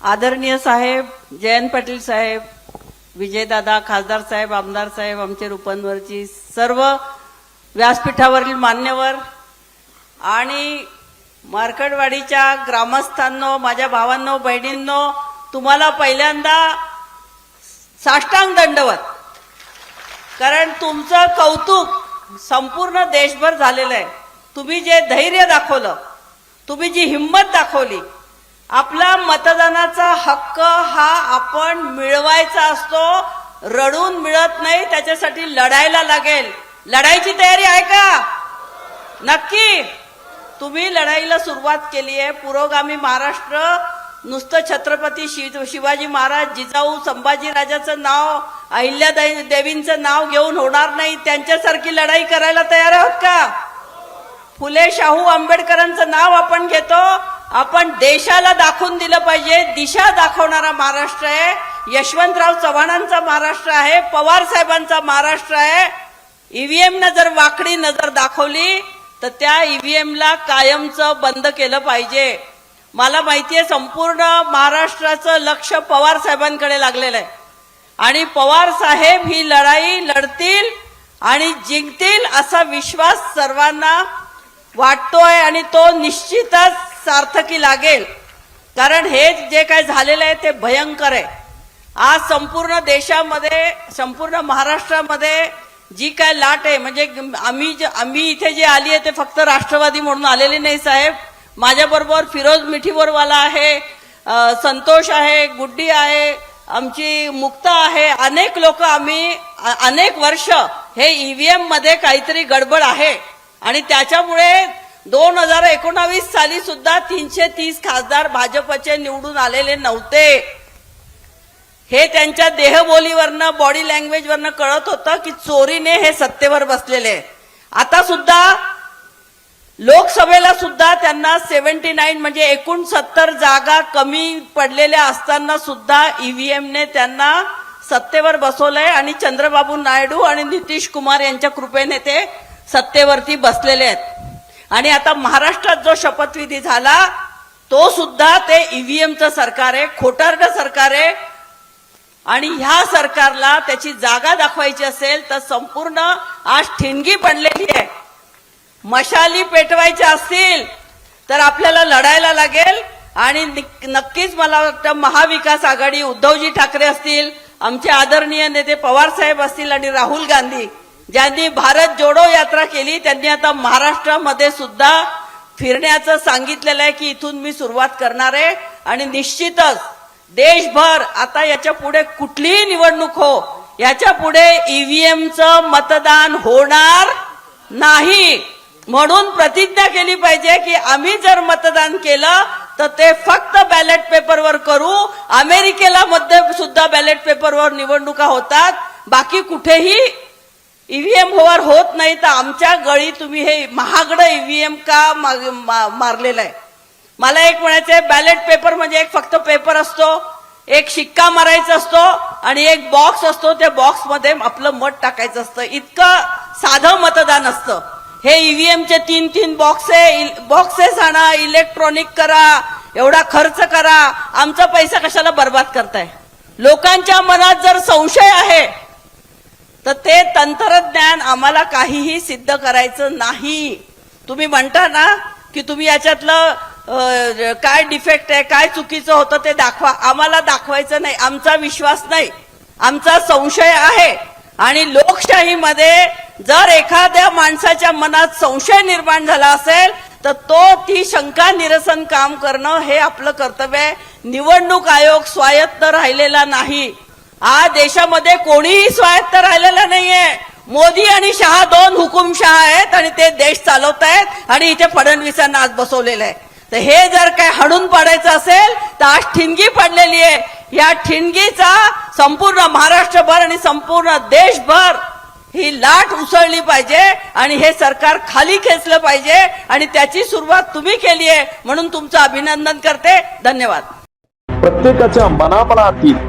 आदरणीय साहेब जयंत पाटील साहेब विजयदादा खासदार साहेब आमदार साहेब आमचे रूपांवरची सर्व व्यासपीठावरील मान्यवर आणि मार्कडवाडीच्या ग्रामस्थांनो माझ्या भावांनो बहिणींनो तुम्हाला पहिल्यांदा साष्टांग दंडवत. कारण तुमचं कौतुक संपूर्ण देशभर झालेलं आहे. तुम्ही जे धैर्य दाखवलं तुम्ही जी हिंमत दाखवली आपला मतदानाचा हक्क हा आपण मिळवायचा असतो रडून मिळत नाही त्याच्यासाठी लढायला लागेल. लढायची तयारी आहे का? नक्की. तुम्ही लढाईला सुरुवात केली आहे. पुरोगामी महाराष्ट्र नुसतं छत्रपती शिव शिवाजी महाराज जिजाऊ संभाजीराजाचं नाव अहिल्या देवींचं नाव घेऊन होणार नाही. त्यांच्यासारखी लढाई करायला तयार आहोत का? फुले शाहू आंबेडकरांचं नाव आपण घेतो. आपण देशाला दाखवून दिलं पाहिजे. दिशा दाखवणारा महाराष्ट्र आहे. यशवंतराव चव्हाणांचा महाराष्ट्र आहे. पवार साहेबांचा महाराष्ट्र आहे. ईव्हीएमनं जर वाकडी नजर दाखवली तर त्या ईव्हीएमला कायमचं बंद केलं पाहिजे. मला माहिती आहे संपूर्ण महाराष्ट्राचं लक्ष पवार साहेबांकडे लागलेलं आहे. आणि पवार साहेब ही लढाई लढतील आणि जिंकतील असा विश्वास सर्वांना वाटतोय आणि तो निश्चितच सार्थकी लागेल. कारण हे जे काय झालेलं आहे ते भयंकर आहे. आज संपूर्ण देशामध्ये संपूर्ण महाराष्ट्रामध्ये जी काय लाट आहे म्हणजे आम्ही जे- आम्ही इथे जे आली आहे ते फक्त राष्ट्रवादी म्हणून आलेले नाही साहेब. माझ्याबरोबर फिरोज मिठीवरवाला आहे संतोष आहे गुड्डी आहे आमची मुक्ता आहे अनेक लोक आम्ही अनेक वर्ष हे ईव्हीएममध्ये काहीतरी गडबड आहे. आणि त्याच्यामुळे दोन हजार एकोणावीस साली सुद्धा तीनशे तीस खासदार भाजपचे निवडून आलेले नव्हते. हे त्यांच्या देहबोलीवरनं बॉडी लँग्वेजवरनं कळत होतं की चोरीने हे सत्तेवर बसलेले. आता सुद्धा लोकसभेला सुद्धा त्यांना सेव्हन्टी नाईन म्हणजे एकूण सत्तर जागा कमी पडलेल्या असताना सुद्धा ईव्हीएमने त्यांना सत्तेवर बसवलंय आणि चंद्रबाबू नायडू आणि नितीश कुमार यांच्या कृपेने ते सत्तेवरती बसलेले आहेत. आणि आता महाराष्ट्रात जो शपथविधी झाला तो सुद्धा ते ईव्हीएमचं सरकार आहे खोटारडं सरकार आहे. आणि ह्या सरकारला त्याची जागा दाखवायची असेल तर संपूर्ण आज ठिणगी पडलेली आहे. मशाली पेटवायच्या असतील तर आपल्याला लढायला लागेल. आणि नक्कीच मला वाटतं महाविकास आघाडी उद्धवजी ठाकरे असतील आमचे आदरणीय नेते पवार साहेब असतील आणि राहुल गांधी ज्यांनी भारत जोडो यात्रा केली त्यांनी आता महाराष्ट्रामध्ये सुद्धा फिरण्याचं सांगितलेलं आहे की इथून मी सुरुवात करणार आहे. आणि निश्चितच देशभर आता याच्यापुढे कुठलीही निवडणूक हो याच्यापुढे ईव्हीएमचं मतदान होणार नाही. म्हणून प्रतिज्ञा केली पाहिजे की आम्ही जर मतदान केलं तर ते फक्त बॅलेट पेपरवर करू. अमेरिकेला मध्ये सुद्धा बॅलेट पेपरवर निवडणुका होतात. बाकी कुठेही ईव्हीएम होवर होत नाही तर आमच्या गळी तुम्ही हे महागडं ईव्हीएम का मा- मारलेलं आहे? मला एक म्हणायचंय बॅलेट पेपर म्हणजे एक फक्त पेपर असतो एक शिक्का मारायचा असतो आणि एक बॉक्स असतो. त्या बॉक्समध्ये आपलं मत टाकायचं असतं. इतकं साधं मतदान असतं. हे ईव्हीएमचे तीन तीन बॉक्से बॉक्सेस आणा इलेक्ट्रॉनिक करा एवढा खर्च करा. आमचा पैसा कशाला बर्बाद करताय? लोकांच्या मनात जर संशय आहे तर ते तंत्रज्ञान आम्हाला काहीही सिद्ध करायचं नाही. तुम्ही म्हणता ना की तुम्ही याच्यातलं काय डिफेक्ट आहे काय चुकीचं होतं ते दाखवा. आम्हाला दाखवायचं नाही. आमचा विश्वास नाही. आमचा संशय आहे. आणि लोकशाहीमध्ये जर एखाद्या माणसाच्या मनात संशय निर्माण झाला असेल तर तो ती शंका निरसन काम करणं हे आपलं कर्तव्य आहे. निवडणूक आयोग स्वायत्त राहिलेला नाही. आज देशामध्ये कोणीही स्वायत्त राहिलेला नाहीये. मोदी आणि शहा दोन हुकुमशहा आहेत आणि ते देश चालवत आहेत आणि इथे फडणवीसांना आज बसवलेलं आहे. तर हे जर काय हडून पाडायचं असेल तर आज ठिणगी पडलेली आहे. या ठिणगीचा संपूर्ण महाराष्ट्रभर आणि संपूर्ण देशभर ही लाट उसळली पाहिजे आणि हे सरकार खाली खेचलं पाहिजे आणि त्याची सुरुवात तुम्ही केली आहे म्हणून तुमचं अभिनंदन करते. धन्यवाद. प्रत्येकाच्या मनामनातील